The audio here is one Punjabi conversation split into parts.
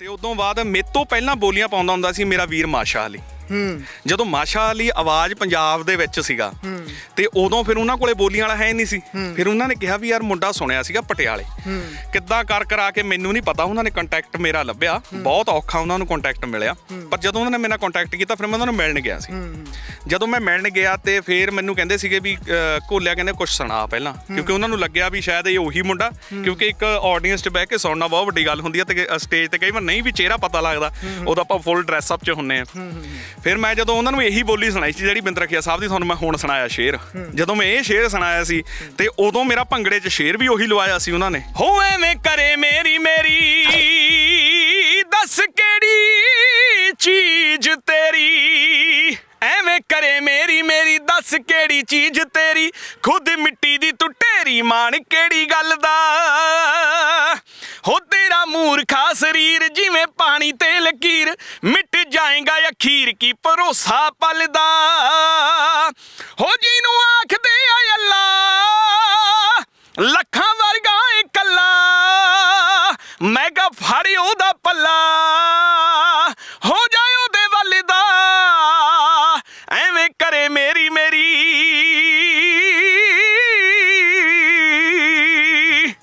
ਤੇ ਉਦੋਂ ਬਾਅਦ ਮੇਰੇ ਤੋਂ ਪਹਿਲਾਂ ਬੋਲੀਆਂ ਪਾਉਂਦਾ ਹੁੰਦਾ ਸੀ ਮੇਰਾ ਵੀਰ ਮਾਸ਼ਾ ਅਲੀ। ਜਦੋਂ ਮਾਸ਼ਾ ਅਲੀ ਆਵਾਜ਼ ਪੰਜਾਬ ਦੇ ਵਿੱਚ ਸੀਗਾ ਹੂੰ। ਤੇ ਉਦੋਂ ਫਿਰ ਉਹਨਾਂ ਕੋਲੇ ਬੋਲੀਆਂ ਵਾਲਾ ਹੈ ਨਹੀਂ ਸੀ। ਫਿਰ ਉਹਨਾਂ ਨੇ ਕਿਹਾ ਵੀ ਯਾਰ ਮੁੰਡਾ ਸੁਣਿਆ ਸੀਗਾ ਪਟਿਆਲੇ। ਹੂੰ। ਕਿੱਦਾਂ ਕਰ ਕਰਾ ਕੇ ਮੈਨੂੰ ਨਹੀਂ ਪਤਾ ਉਹਨਾਂ ਨੇ ਕੰਟੈਕਟ ਮੇਰਾ ਲੱਭਿਆ। ਬਹੁਤ ਔਖਾ ਉਹਨਾਂ ਨੂੰ ਕੰਟੈਕਟ ਮਿਲਿਆ। ਪਰ ਜਦੋਂ ਉਹਨਾਂ ਨੇ ਮੇਰੇ ਕੰਟੈਕਟ ਕੀਤਾ ਫਿਰ ਮੈਂ ਉਹਨਾਂ ਨੂੰ ਮਿਲਣ ਗਿਆ ਸੀ। ਜਦੋਂ ਮੈਂ ਮਿਲਣ ਗਿਆ ਤੇ ਫਿਰ ਮੈਨੂੰ ਕਹਿੰਦੇ ਸੀਗੇ ਵੀ ਘੋਲਿਆ ਕਹਿੰਦੇ ਕੁਝ ਸੁਣਾ ਪਹਿਲਾਂ। ਕਿਉਂਕਿ ਉਹਨਾਂ ਨੂੰ ਲੱਗਿਆ ਵੀ ਸ਼ਾਇਦ ਇਹ ਉਹੀ ਮੁੰਡਾ। ਕਿਉਂਕਿ ਇੱਕ ਆਡੀਅנס 'ਚ ਬਹਿ ਕੇ ਸੁਣਨਾ ਬਹੁਤ ਵੱਡੀ ਗੱਲ ਹੁੰਦੀ ਹੈ ਤੇ ਸਟੇਜ ਤੇ ਕਈ ਵਾਰ ਨਹੀਂ ਵੀ ਚਿਹਰਾ ਪਤਾ ਲੱਗਦਾ। ਉਦੋਂ ਆਪਾਂ ਫੁੱਲ ਡਰੈਸ ਅਪ 'ਚ ਹੁੰਨੇ ਆ। ਫਿਰ ਮੈਂ ਜਦੋਂ ਉਹਨਾਂ ਨੂੰ ਇਹੀ ਬੋਲੀ ਸੁਣਾਈ ਸੀ ਜਿਹੜੀ ਬਿੰਦਰ ਰਖਿਆ ਸਾਹਿਬ ਦੀ ਤੁਹਾਨੂੰ ਮੈਂ ਹੁਣ ਸੁਣਾਇਆ ਸ਼ੇਰ। ਜਦੋਂ ਮੈਂ ਇਹ ਸ਼ੇਰ ਸੁਣਾਇਆ ਸੀ ਤੇ ਉਦੋਂ ਮੇਰਾ ਭੰਗੜੇ 'ਚ ਸ਼ੇਰ ਵੀ ਉਹੀ ਲਵਾਇਆ ਸੀ ਉਹਨਾਂ ਨੇ। ਹੋ ਐਵੇਂ ਕਰੇ ਭਰੋਸਾ ਪਲਦਾ। ਹੋ ਜਿਹਨੂੰ ਆਖਦੇ ਆ ਅੱਲਾ, ਲੱਖਾਂ ਵਰਗਾ ਇਕੱਲਾ ਮੈਂ ਕਾ ਫੜ ਉਹਦਾ ਪੱਲਾ। ਹੋ ਜਾਏ ਉਹਦੇ ਵੱਲ ਦਾ ਐਵੇਂ ਕਰੇ ਮੇਰੀ ਮੇਰੀ।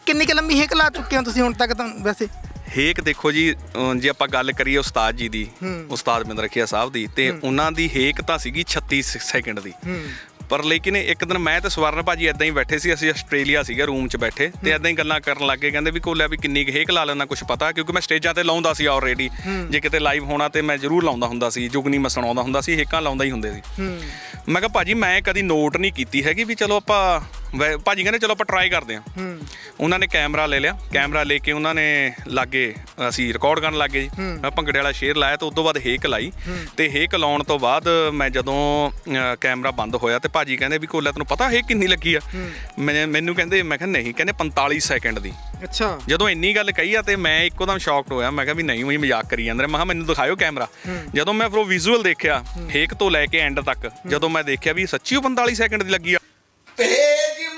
ਕਿੰਨੀ ਕੁ ਲੰਮੀ ਹਿੱਕ ਲਾ ਚੁੱਕੇ ਹੋ ਤੁਸੀਂ ਹੁਣ ਤੱਕ ਤਾਂ, ਵੈਸੇ? ਹੇਕ ਦੇਖੋ ਜੀ ਅਹ ਜੇ ਆਪਾਂ ਗੱਲ ਕਰੀਏ ਉਸਤਾਦ ਜੀ ਦੀ। ਉਸਤਾਦ ਬਿੰਦਰ ਰਖੀਆ ਸਾਹਿਬ ਦੀ ਤੇ ਉਹਨਾਂ ਦੀ ਹੇਕ ਤਾਂ ਸੀਗੀ 36 ਸੈਕਿੰਡ ਦੀ। ਪਰ ਲੇਕਿਨ ਇੱਕ ਦਿਨ ਮੈਂ ਤੇ ਸਵਰਨ ਭਾਜੀ ਇਦਾਂ ਹੀ ਬੈਠੇ ਸੀ ਅਸੀਂ ਆਸਟ੍ਰੇਲੀਆ ਸੀਗੇ ਰੂਮ 'ਚ ਬੈਠੇ ਤੇ ਇਦਾਂ ਹੀ ਗੱਲਾਂ ਕਰਨ ਲੱਗੇ ਕਹਿੰਦੇ ਵੀ ਕੋਲਿਆ ਵੀ ਕਿੰਨੀ ਕੁ ਹੇਕ ਲਾ ਲੈਣਾ ਕੁਝ ਪਤਾ ਕਿਉਂਕਿ ਮੈਂ ਸਟੇਜਾਂ ਤੇ ਲਾਉਂਦਾ ਸੀ ਆਲਰੇਡੀ ਜੇ ਕਿਤੇ ਲਾਈਵ ਹੋਣਾ ਤੇ ਮੈਂ ਜ਼ਰੂਰ ਲਾਉਂਦਾ ਹੁੰਦਾ ਸੀ ਜੁਗਨੀ ਮੈਂ ਸੁਣਾਉਂਦਾ ਹੁੰਦਾ ਸੀ ਹੇਕਾਂ ਲਾਉਂਦਾ ਹੀ ਹੁੰਦੇ ਸੀ। ਮੈਂ ਕਿਹਾ ਭਾਜੀ ਮੈਂ ਕਦੀ ਨੋਟ ਨਹੀਂ ਕੀਤੀ ਹੈਗੀ ਵੀ ਚਲੋ ਆਪਾਂ ਵੈ- ਭਾਜੀ ਕਹਿੰਦੇ ਚਲੋ ਆਪਾਂ ਟਰਾਈ ਕਰਦੇ ਹਾਂ। ਹੂੰ। ਉਹਨਾਂ ਨੇ ਕੈਮਰਾ ਲੈ ਲਿਆ। ਕੈਮਰਾ ਲੈ ਕੇ ਉਹਨਾਂ ਨੇ ਲਾਗੇ ਅਸੀਂ ਰਿਕਾਰਡ ਕਰਨ ਲੱਗੇ ਜੀ। ਮੈਂ ਭੰਗੜੇ ਵਾਲਾ ਸ਼ੇਰ ਲਾਇਆ ਤੇ ਉਸ ਤੋਂ ਬਾਅਦ ਹੇਕ ਲਾਈ। ਤੇ ਹੇਕ ਲਾਉਣ ਤੋਂ ਬਾਅਦ ਮੈਂ ਜਦੋਂ ਕੈਮਰਾ ਬੰਦ ਹੋਇਆ ਤੇ ਭਾਜੀ ਕਹਿੰਦੇ ਵੀ ਕੋਲਾ ਤੈਨੂੰ ਪਤਾ ਹੇਕ ਕਿੰਨੀ ਲੱਗੀ ਆ? ਮੈਂ ਮੈਨੂੰ ਕਹਿੰਦੇ ਮੈਂ ਕਿਹਾ ਨਹੀਂ ਕਹਿੰਦੇ 45 ਸੈਕਿੰਡ ਦੀ। ਅੱਛਾ। ਜਦੋਂ ਇੰਨੀ ਗੱਲ ਕਹੀ ਆ ਤੇ ਮੈਂ ਇੱਕੋਦਮ ਸ਼ੌਕਡ ਹੋਇਆ। ਮੈਂ ਕਿਹਾ ਵੀ ਨਹੀਂ ਉਹੀ ਮਜ਼ਾਕ ਕਰੀ ਜਾਂਦੇ ਨੇ। ਮੈਂ ਕਿਹਾ ਮੈਨੂੰ ਦਿਖਾਇਓ ਕੈਮਰਾ। ਜਦੋਂ ਮੈਂ ਫਿਰ ਉਹ ਵਿਜ਼ੂਅਲ ਦੇਖਿਆ ਹੇਕ ਤੋਂ ਲੈ ਕੇ ਐਂਡ ਤੱਕ ਜਦੋਂ ਮੈਂ ਦੇਖਿਆ ਵੀ ਸੱਚੀ ਉਹ 45 ਸੈਕਿੰਡ ਦੀ ਲੱਗੀ ਆ। ਭੇਜ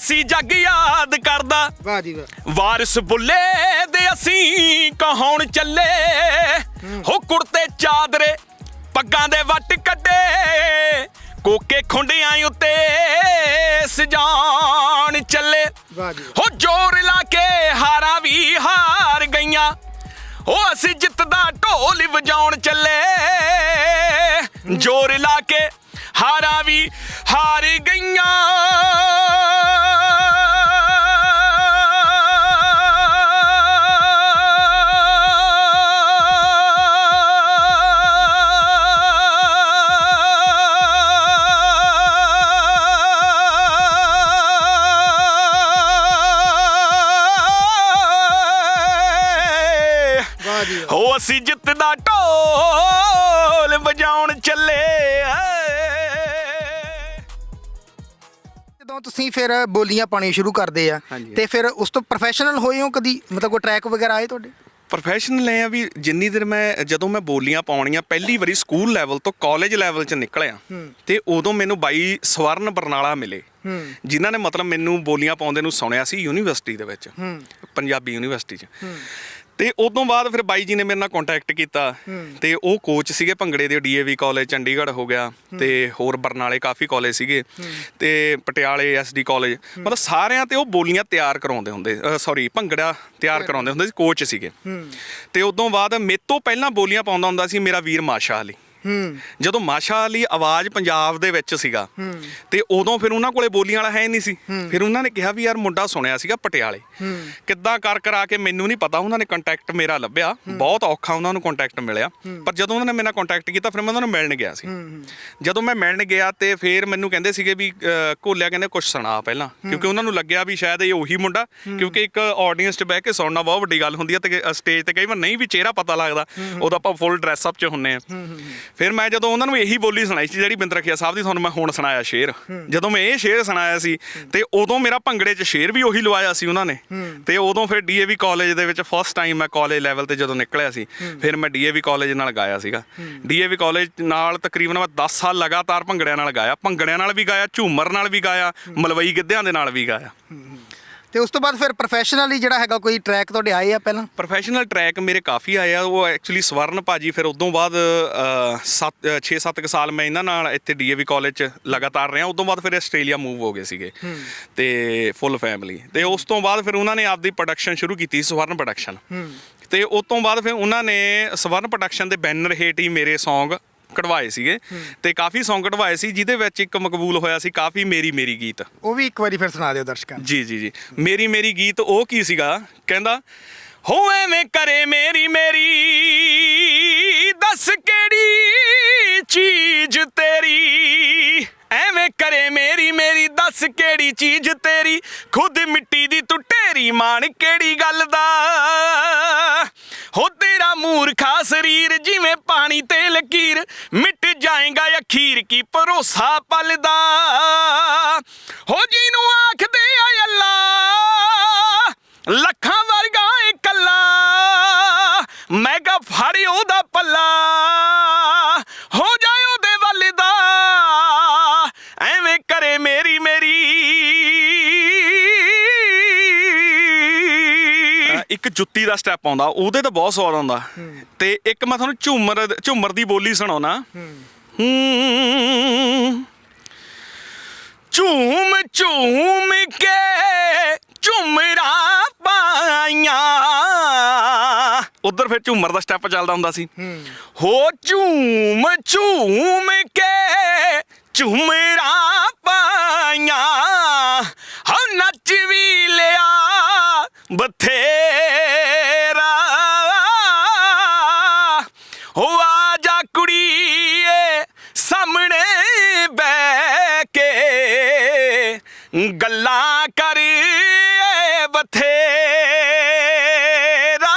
ਸੀ ਜੱਗ ਯਾਦ ਕਰਦਾ। ਵਾਹ ਜੀ ਵਾਹ। ਵਾਰਿਸ ਬੁੱਲੇ ਦੇ ਅਸੀਂ ਕਹਾਉਣ ਚੱਲੇ। ਹੋ। ਕੁੜਤੇ ਚਾਦਰੇ ਪੱਗਾਂ ਦੇ ਵੱਟ ਕੱਢੇ। ਕੋਕੇ ਖੁੰਡਿਆਂ ਉੱਤੇ ਸਜਾਣ ਚੱਲੇ। ਵਾਹ ਜੀ ਹੋ ਜੋਰ ਲਾ ਕੇ ਹਾਰਾਂ ਵੀ ਹਾਰ ਗਈਆਂ। ਹੋ ਅਸੀਂ ਜਿੱਤ ਦਾ ਢੋਲ ਵਜਾਉਣ ਚੱਲੇ। ਜੋਰ ਲਾ ਕੇ ਹਾਰਾਂ ਵੀ ਹਾਰ ਗਈਆਂ। ਅਸੀਂ ਜਿੱਤ ਦਾ ਢੋਲ ਵਜਾਉਣ ਚੱਲੇ ਜਦੋਂ ਤੁਸੀਂ ਫਿਰ ਬੋਲੀਆਂ ਪਾਣੀ ਸ਼ੁਰੂ ਕਰਦੇ ਆ ਹਾਂਜੀ। ਤੇ ਫਿਰ ਉਸ ਤੋਂ ਪ੍ਰੋਫੈਸ਼ਨਲ ਹੋਏ ਹੋ ਕਦੀ? ਮਤਲਬ ਕੋਈ ਟਰੈਕ ਵਗੈਰਾ ਆਏ ਤੁਹਾਡੇ? ਪ੍ਰੋਫੈਸ਼ਨਲ ਹੈ ਆ ਵੀ ਜਿੰਨੀ ਦੇਰ ਮੈਂ ਜਦੋਂ ਮੈਂ ਬੋਲੀਆਂ ਪਾਉਣੀਆਂ ਪਹਿਲੀ ਵਾਰੀ ਸਕੂਲ ਲੈਵਲ ਤੋਂ ਕਾਲਜ ਲੈਵਲ 'ਚ ਨਿਕਲਿਆ ਤੇ ਉਦੋਂ ਮੈਨੂੰ ਬਾਈ ਸਵਰਨ ਬਰਨਾਲਾ ਮਿਲੇ ਜਿਨ੍ਹਾਂ ਨੇ ਮਤਲਬ ਮੈਨੂੰ ਬੋਲੀਆਂ ਪਾਉਂਦੇ ਨੂੰ ਸੁਣਿਆ ਸੀ ਯੂਨੀਵਰਸਿਟੀ ਦੇ ਵਿੱਚ ਪੰਜਾਬੀ ਯੂਨੀਵਰਸਿਟੀ 'ਚ। ਤੇ ਉਦੋਂ ਬਾਅਦ ਫਿਰ ਬਾਈ ਜੀ ਨੇ ਮੇਰੇ ਨਾਲ ਕੰਟੈਕਟ ਕੀਤਾ ਤੇ ਉਹ ਕੋਚ ਸੀਗੇ ਭੰਗੜੇ ਦੇ ਡੀਏਵੀ ਕਾਲਜ ਚੰਡੀਗੜ੍ਹ ਹੋ ਗਿਆ ਤੇ ਹੋਰ ਬਰਨਾਲੇ ਕਾਫੀ ਕਾਲਜ ਸੀਗੇ ਤੇ ਪਟਿਆਲੇ ਐਸਡੀ ਕਾਲਜ ਮਤਲਬ ਸਾਰਿਆਂ ਤੇ ਉਹ ਬੋਲੀਆਂ ਤਿਆਰ ਕਰਾਉਂਦੇ ਹੁੰਦੇ ਸੌਰੀ ਭੰਗੜਾ ਤਿਆਰ ਕਰਾਉਂਦੇ ਹੁੰਦੇ ਸੀ ਕੋਚ ਸੀਗੇ। ਤੇ ਉਦੋਂ ਬਾਅਦ ਮੇਰੇ ਤੋਂ ਪਹਿਲਾਂ ਬੋਲੀਆਂ ਪਾਉਂਦਾ ਹੁੰਦਾ ਸੀ ਮੇਰਾ ਵੀਰ ਮਾਸ਼ਾ ਅਲੀ। ਜਦੋਂ ਮਾਸ਼ਾ ਅਲੀ ਆਵਾਜ਼ ਪੰਜਾਬ ਦੇ ਵਿੱਚ ਸੀਗਾ ਹੂੰ। ਤੇ ਉਦੋਂ ਫਿਰ ਉਹਨਾਂ ਕੋਲੇ ਬੋਲੀਆਂ ਵਾਲਾ ਹੈ ਨਹੀਂ ਸੀ। ਫਿਰ ਉਹਨਾਂ ਨੇ ਕਿਹਾ ਵੀ ਯਾਰ ਮੁੰਡਾ ਸੁਣਿਆ ਸੀਗਾ ਪਟਿਆਲੇ। ਹੂੰ। ਕਿੱਦਾਂ ਕਰ ਕਰਾ ਕੇ ਮੈਨੂੰ ਨਹੀਂ ਪਤਾ ਉਹਨਾਂ ਨੇ ਕੰਟੈਕਟ ਮੇਰਾ ਲੱਭਿਆ। ਬਹੁਤ ਔਖਾ ਉਹਨਾਂ ਨੂੰ ਕੰਟੈਕਟ ਮਿਲਿਆ। ਪਰ ਜਦੋਂ ਉਹਨਾਂ ਨੇ ਮੇਰੇ ਕੰਟੈਕਟ ਕੀਤਾ ਫਿਰ ਮੈਂ ਉਹਨਾਂ ਨੂੰ ਮਿਲਣ ਗਿਆ ਸੀ। ਜਦੋਂ ਮੈਂ ਮਿਲਣ ਗਿਆ ਤੇ ਫਿਰ ਮੈਨੂੰ ਕਹਿੰਦੇ ਸੀਗੇ ਵੀ ਘੋਲਿਆ ਕਹਿੰਦੇ ਕੁਝ ਸੁਣਾ ਪਹਿਲਾਂ। ਕਿਉਂਕਿ ਉਹਨਾਂ ਨੂੰ ਲੱਗਿਆ ਵੀ ਸ਼ਾਇਦ ਇਹ ਉਹੀ ਮੁੰਡਾ ਕਿਉਂਕਿ ਇੱਕ ਆਡੀਅנס 'ਚ ਬਹਿ ਕੇ ਸੁਣਨਾ ਬਹੁਤ ਵੱਡੀ ਗੱਲ ਹੁੰਦੀ ਹੈ ਤੇ ਸਟੇਜ ਤੇ ਕਈ ਵਾਰ ਨਹੀਂ ਵੀ ਚਿਹਰਾ ਪਤਾ ਲੱਗਦਾ। ਉਦੋਂ ਆਪਾਂ ਫੁੱਲ ਡਰੈਸ ਅਪ 'ਚ ਹੁੰਨੇ ਆ। ਫਿਰ ਮੈਂ ਜਦੋਂ ਉਹਨਾਂ ਨੂੰ ਇਹੀ ਬੋਲੀ ਸੁਣਾਈ ਸੀ, ਜਿਹੜੀ ਬਿੰਦਰ ਰਖਿਆ ਸਾਹਿਬ ਦੀ, ਤੁਹਾਨੂੰ ਮੈਂ ਹੁਣ ਸੁਣਾਇਆ ਸ਼ੇਰ। ਜਦੋਂ ਮੈਂ ਇਹ ਸ਼ੇਰ ਸੁਣਾਇਆ ਸੀ, ਤੇ ਉਦੋਂ ਮੇਰਾ ਭੰਗੜੇ 'ਚ ਸ਼ੇਰ ਵੀ ਉਹੀ ਲਵਾਇਆ ਸੀ ਉਹਨਾਂ ਨੇ। ਤੇ ਉਦੋਂ ਫਿਰ ਡੀਏਵੀ ਕਾਲਜ ਦੇ ਵਿੱਚ ਫਸਟ ਟਾਈਮ ਮੈਂ ਕਾਲਜ ਲੈਵਲ ਤੇ ਜਦੋਂ ਨਿਕਲਿਆ ਸੀ, ਫਿਰ ਮੈਂ ਡੀਏਵੀ ਕਾਲਜ ਨਾਲ ਗਾਇਆ ਸੀਗਾ। ਡੀਏਵੀ ਕਾਲਜ ਨਾਲ ਤਕਰੀਬਨ ਮੈਂ 10 ਸਾਲ ਲਗਾਤਾਰ ਭੰਗੜਿਆਂ ਨਾਲ ਗਾਇਆ। ਭੰਗੜਿਆਂ ਨਾਲ ਵੀ ਗਾਇਆ, ਝੂਮਰ ਨਾਲ ਵੀ ਗਾਇਆ, ਮਲਵਈ ਗਿੱਧਿਆਂ ਦੇ ਨਾਲ ਵੀ ਗਾਇਆ। ਤੇ ਉਸ ਤੋਂ ਬਾਅਦ ਫਿਰ ਪ੍ਰੋਫੈਸ਼ਨਲੀ ਜਿਹੜਾ ਹੈਗਾ ਕੋਈ ਟਰੈਕ ਤੁਹਾਡੇ ਆਏ ਆ ਪਹਿਲਾਂ? ਪ੍ਰੋਫੈਸ਼ਨਲ ਟਰੈਕ ਮੇਰੇ ਕਾਫੀ ਆਏ ਆ ਉਹ ਐਕਚੁਅਲੀ ਸਵਰਨ ਭਾਜੀ ਫਿਰ ਉਦੋਂ ਬਾਅਦ 7 6-7 ਸਾਲ ਮੈਂ ਇਹਨਾਂ ਨਾਲ ਇੱਥੇ ਡੀਏਵੀ ਕਾਲਜ ਚ ਲਗਾਤਾਰ ਰਿਹਾ। ਉਦੋਂ ਬਾਅਦ ਫਿਰ ਆਸਟ੍ਰੇਲੀਆ ਮੂਵ ਹੋ ਗਏ ਸੀਗੇ ਤੇ ਫੁੱਲ ਫੈਮਿਲੀ ਤੇ ਉਸ ਤੋਂ ਬਾਅਦ ਫਿਰ ਉਹਨਾਂ ਨੇ ਆਪਦੀ ਪ੍ਰੋਡਕਸ਼ਨ ਸ਼ੁਰੂ ਕੀਤੀ ਸਵਰਨ ਪ੍ਰੋਡਕਸ਼ਨ ਤੇ ਉਸ ਤੋਂ ਬਾਅਦ ਫਿਰ ਉਹਨਾਂ ਨੇ ਸਵਰਨ ਪ੍ਰੋਡਕਸ਼ਨ ਦੇ ਬੈਨਰ ਹੇਠ ਹੀ ਮੇਰੇ Song ਕਢਵਾਏ ਸੀਗੇ ਤੇ ਕਾਫੀ Song ਕਢਵਾਏ ਸੀ ਜਿਹਦੇ ਵਿੱਚ ਇੱਕ ਮਕਬੂਲ ਹੋਇਆ ਸੀ ਕਾਫੀ ਮੇਰੀ ਮੇਰੀ ਗੀਤ। ਉਹ ਵੀ ਇੱਕ ਵਾਰੀ ਫਿਰ ਸੁਣਾ ਦਿਓ ਦਰਸ਼ਕਾਂ ਨੂੰ। ਜੀ ਜੀ ਜੀ। ਮੇਰੀ ਮੇਰੀ ਗੀਤ ਉਹ ਕੀ ਸੀਗਾ? ਕਹਿੰਦਾ ਹੋ ਐਵੇਂ ਕਰੇ ਮੇਰੀ ਮੇਰੀ ਦੱਸ ਕਿਹੜੀ ਚੀਜ਼ ਤੇਰੀ? ਐਵੇਂ ਕਰੇ ਮੇਰੀ ਮੇਰੀ ਦੱਸ ਕਿਹੜੀ ਚੀਜ਼ ਤੇਰੀ? ਖੁਦ ਮਿੱਟੀ ਦੀ ਤੂੰ ਢੇਰੀ ਮਾਣ ਕਿਹੜੀ ਗੱਲ ਦਾ? ਮੂਰਖਾ ਸਰੀਰ ਜਿਵੇਂ ਪਾਣੀ ਤੇ ਲਕੀਰ ਮਿਟ ਜਾਏਗਾ ਅਖੀਰ, ਕੀ ਭਰੋਸਾ ਪਲਦਾ? ਹੋ ਜੀ ਨੂੰ ਆਖਦੇ ਆ ਅੱਲਾ, ਲੱਖਾਂ ਵਰਗਾ ਇਕੱਲਾ ਮੈਂ ਕਾ ਦਾ ਸਟੈਪ ਆਉਂਦਾ ਉਹਦੇ ਤਾਂ ਬਹੁਤ ਸਵਾਦ ਆਉਂਦਾ। ਤੇ ਇੱਕ ਮੈਂ ਤੁਹਾਨੂੰ ਝੂਮਰ ਝੂਮਰ ਦੀ ਬੋਲੀ ਸੁਣਾਉਣਾ। ਹੂੰ। ਝੂਮ ਝੂਮ ਕੇ ਝੁਮਰਾ ਪਾਈਆਂ ਉਧਰ ਫਿਰ ਝੂਮਰ ਦਾ ਸਟੈਪ ਚੱਲਦਾ ਹੁੰਦਾ ਸੀ। ਹੋ। ਝੂਮ ਝੂਮ ਕੇ ਝੁਮਰਾ ਪਾਈਆਂ ਹਾਂ ਨੱਚ ਵੀ ਲਿਆ ਬਥੇਰਾ। ਗੱਲਾਂ ਕਰ ਬਥੇਰਾ।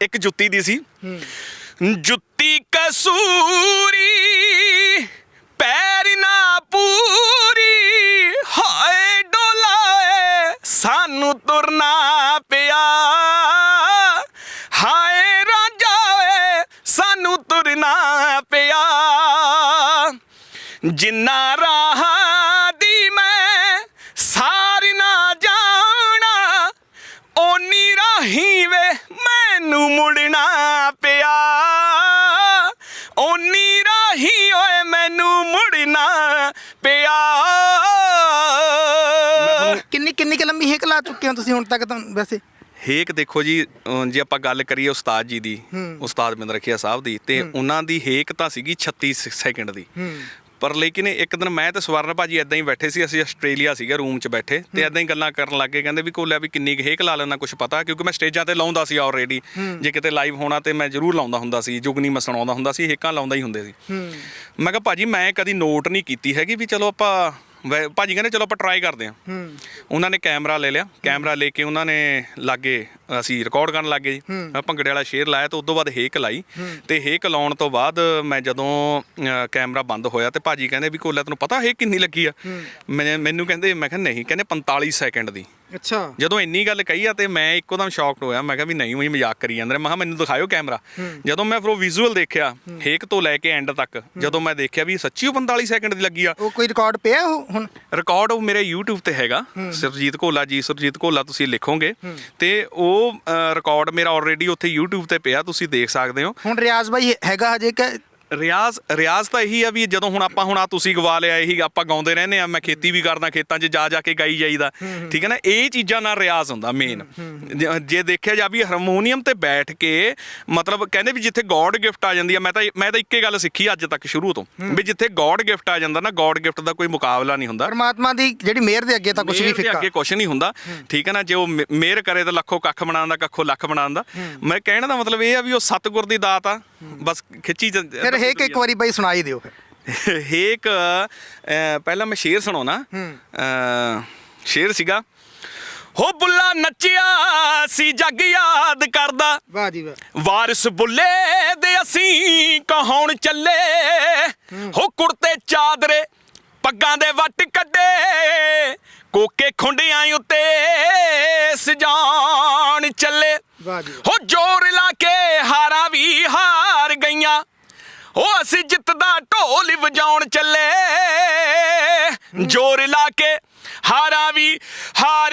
ਇੱਕ ਜੁੱਤੀ ਦੀ ਸੀ। ਜੁੱਤੀ ਕਸੂਰੀ ਪੈਰ ਨਾ ਪੂਰੀ। ਹਾਏ ਡੋਲਾਏ ਸਾਨੂੰ ਤੁਰਨਾ ਪਿਆ। ਹਾਏ ਰਾਜਾ ਏ ਸਾਨੂੰ ਤੁਰਨਾ ਪਿਆ। ਜਿੰਨਾ ਰਾਹ ਲਾ ਚੁੱਕੇ ਹੋ ਤੁਸੀਂ ਹੁਣ ਤੱਕ ਤਾਂ ਵੈਸੇ? ਹੇਕ ਦੇਖੋ ਜੀ ਜੇ ਆਪਾਂ ਗੱਲ ਕਰੀਏ ਉਸਤਾਦ ਜੀ ਦੀ ਉਸਤਾਦ ਬਿੰਦਰ ਰਖੀਆ ਸਾਹਿਬ ਦੀ ਤੇ ਉਹਨਾਂ ਦੀ ਹੇਕ ਤਾਂ ਸੀਗੀ 36 ਸੈਕਿੰਡ ਦੀ। ਪਰ ਲੇਕਿਨ ਇੱਕ ਦਿਨ ਮੈਂ ਤੇ ਸਵਰਨ ਭਾਜੀ ਇਦਾਂ ਹੀ ਬੈਠੇ ਸੀ ਅਸੀਂ ਆਸਟ੍ਰੇਲੀਆ ਸੀਗੇ ਰੂਮ 'ਚ ਬੈਠੇ ਤੇ ਇਦਾਂ ਹੀ ਗੱਲਾਂ ਕਰਨ ਲੱਗੇ ਕਹਿੰਦੇ ਵੀ ਕੋਲਿਆ ਵੀ ਕਿੰਨੀ ਕੁ ਹੇਕ ਲਾ ਲੈਣਾ ਕੁਝ ਪਤਾ ਕਿਉਂਕਿ ਮੈਂ ਸਟੇਜਾਂ ਤੇ ਲਾਉਂਦਾ ਸੀ ਆਲਰੇਡੀ ਜੇ ਕਿਤੇ ਲਾਈਵ ਹੋਣਾ ਤੇ ਮੈਂ ਜ਼ਰੂਰ ਲਾਉਂਦਾ ਹੁੰਦਾ ਸੀ ਜੁਗਨੀ ਮੈਂ ਸੁਣਾਉਂਦਾ ਹੁੰਦਾ ਸੀ ਹੇਕਾਂ ਲਾਉਂਦਾ ਹੀ ਹੁੰਦੇ ਸੀ। ਮੈਂ ਕਿਹਾ ਭਾਜੀ ਮੈਂ ਕਦੀ ਨੋਟ ਨਹੀਂ ਕੀਤੀ ਹੈਗੀ ਵੀ ਚਲੋ ਆਪਾਂ ਵੈ- ਭਾਜੀ ਕਹਿੰਦੇ ਚਲੋ ਆਪਾਂ ਟਰਾਈ ਕਰਦੇ ਹਾਂ। ਉਹਨਾਂ ਨੇ ਕੈਮਰਾ ਲੈ ਲਿਆ। ਕੈਮਰਾ ਲੈ ਕੇ ਉਹਨਾਂ ਨੇ ਲਾਗੇ ਅਸੀਂ ਰਿਕਾਰਡ ਕਰਨ ਲੱਗੇ ਜੀ। ਮੈਂ ਭੰਗੜੇ ਵਾਲਾ ਸ਼ੇਰ ਲਾਇਆ ਤੇ ਉਸ ਤੋਂ ਬਾਅਦ ਹੇਕ ਲਾਈ। ਤੇ ਹੇਕ ਲਾਉਣ ਤੋਂ ਬਾਅਦ ਮੈਂ ਜਦੋਂ ਕੈਮਰਾ ਬੰਦ ਹੋਇਆ ਤੇ ਭਾਜੀ ਕਹਿੰਦੇ ਵੀ ਕੋਲਾ ਤੈਨੂੰ ਪਤਾ ਹੇਕ ਕਿੰਨੀ ਲੱਗੀ ਆ? ਮੈਂ- ਮੈਨੂੰ ਕਹਿੰਦੇ ਮੈਂ ਕਿਹਾ ਨਹੀਂ ਕਹਿੰਦੇ 45 ਸੈਕਿੰਡ ਦੀ। ਅੱਛਾ। ਜਦੋਂ ਇੰਨੀ ਗੱਲ ਕਹੀ ਆ ਤੇ ਮੈਂ ਇੱਕੋਦਮ ਸ਼ੌਕਡ ਹੋਇਆ। ਮੈਂ ਕਿਹਾ ਵੀ ਨਹੀਂ ਉਹੀ ਮਜ਼ਾਕ ਕਰੀ ਜਾਂਦੇ ਨੇ। ਮੈਂ ਕਿਹਾ ਮੈਨੂੰ ਦਿਖਾਇਓ ਕੈਮਰਾ ਜਦੋਂ ਮੈਂ ਫਿਰ ਉਹ ਵਿਜ਼ੂਅਲ ਦੇਖਿਆ ਹੇਕ ਤੋਂ ਲੈ ਕੇ ਐਂਡ ਤੱਕ ਜਦੋਂ ਮੈਂ ਦੇਖਿਆ ਵੀ ਸੱਚੀ ਉਹ 45 ਸੈਕਿੰਡ ਦੀ ਲੱਗੀ ਆ। ਉਹ ਕੋਈ ਰਿਕਾਰਡ ਪਿਆ ਉਹ ਹੁਣ? ਰਿਕਾਰਡ ਉਹ ਮੇਰੇ YouTube ਤੇ ਹੈਗਾ। ਸਰਜੀਤ ਕੋਲਾ ਜੀ ਸਰਜੀਤ ਕੋਲਾ ਤੁਸੀਂ ਲਿਖੋਗੇ। ਤੇ ਉਹ ਰਿਕਾਰਡ ਮੇਰਾ ਆਲਰੇਡੀ ਉੱਥੇ YouTube ਤੇ ਪਿਆ ਤੁਸੀਂ ਦੇਖ ਸਕਦੇ ਹੋ। ਹੁਣ ਰਿਆਜ਼ ਬਾਈ ਹੈਗਾ ਹਜੇ ਕਿ ਰਿਆਜ਼ ਰਿਆਜ਼ ਤਾਂ ਇਹੀ ਆ ਵੀ ਜਦੋਂ ਹੁਣ ਆਪਾਂ ਹੁਣ ਆ ਤੁਸੀਂ ਗਵਾ ਲਿਆ ਇਹੀ ਆਪਾਂ ਗਾਉਂਦੇ ਰਹਿੰਦੇ ਆ ਮੈਂ ਖੇਤੀ ਵੀ ਕਰਦਾ ਖੇਤਾਂ 'ਚ ਜਾ ਜਾ ਕੇ ਗਾਈ ਜਾਈਦਾ। ਠੀਕ ਹੈ ਨਾ? ਇਹ ਚੀਜ਼ਾਂ ਨਾਲ ਰਿਆਜ਼ ਹੁੰਦਾ ਮੇਨ ਜੇ ਦੇਖਿਆ ਜਾ ਵੀ ਹਾਰਮੋਨੀਅਮ ਤੇ ਬੈਠ ਕੇ ਮਤਲਬ ਕਹਿੰਦੇ ਵੀ ਜਿੱਥੇ ਗੋਡ ਗਿਫਟ ਆ ਜਾਂਦੀ ਆ ਮੈਂ ਤਾਂ ਮੈਂ ਤਾਂ ਇੱਕੇ ਗੱਲ ਸਿੱਖੀ ਅੱਜ ਤੱਕ ਸ਼ੁਰੂ ਤੋਂ। ਵੀ ਜਿੱਥੇ ਗੋਡ ਗਿਫਟ ਆ ਜਾਂਦਾ ਨਾ ਗੋਡ ਗਿਫਟ ਦਾ ਕੋਈ ਮੁਕਾਬਲਾ ਨਹੀਂ ਹੁੰਦਾ। ਪਰਮਾਤਮਾ ਦੀ ਜਿਹੜੀ ਮਿਹਰ ਦੇ ਅੱਗੇ ਤਾਂ ਕੁਝ ਵੀ ਫਿੱਕਾ। ਅੱਗੇ ਕੁਝ ਨਹੀਂ ਹੁੰਦਾ। ਠੀਕ ਹੈ ਨਾ? ਜੇ ਉਹ ਮਿਹਰ ਕਰੇ ਤਾਂ ਲੱਖੋ ਕੱਖ ਬਣਾਉਂਦਾ ਕੱਖੋ ਲੱਖ ਬਣਾਉਂਦਾ ਮੈਂ ਕਹਿਣ ਦਾ ਮਤਲਬ ਇਹ ਆ ਵੀ ਉਹ ਸਤਿਗੁਰ ਦੀ ਦਾਤ ਆ। ਬਸ ਖਿੱਚੀ ਫਿਰ ਹੇਕ ਇੱਕ ਵਾਰੀ ਬਾਈ ਸੁਣਾਈ ਦਿਓ ਫਿਰ। ਹੇਕ ਪਹਿਲਾਂ ਮੈਂ ਸ਼ੇਰ ਸੁਣਾਉਣਾ। ਸ਼ੇਰ ਸੀਗਾ ਹੋ ਬੁੱਲਾ ਨੱਚਿਆ ਸੀ ਜੱਗ ਯਾਦ ਕਰਦਾ। ਵਾਹ ਜੀ ਵਾਹ। ਵਾਰਿਸ ਬੁੱਲੇ ਦੇ ਅਸੀਂ ਕਹਾਉਣ ਚੱਲੇ। ਹੋ ਕੁੜਤੇ ਚਾਦਰੇ ਪੱਗਾਂ ਦੇ ਵੱਟ ਕੱਢੇ ਕੋਕੇ ਖੁੰਡਿਆਂ ਉੱਤੇ ਸਜਾਣ ਚੱਲੇ। ਹੋ ਜੋਰ ਲਾ ਕੇ ਹਾਰਾਂ ਵੀ ਹਾਰ ਗਈਆਂ। ਹੋ ਅਸੀਂ ਜਿੱਤ ਦਾ ਢੋਲ ਵਜਾਉਣ ਚੱਲੇ। ਜੋਰ ਲਾ ਕੇ ਹਾਰਾਂ ਵੀ ਹਾਰ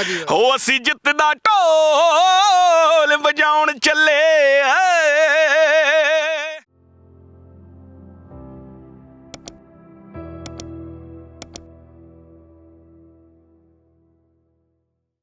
ਵਾਹ ਜੀ। ਗਈਆਂ ਹੋ ਅਸੀਂ ਜਿੱਤ ਦਾ ਢੋਲ ਵਜਾਉਣ ਚੱਲੇ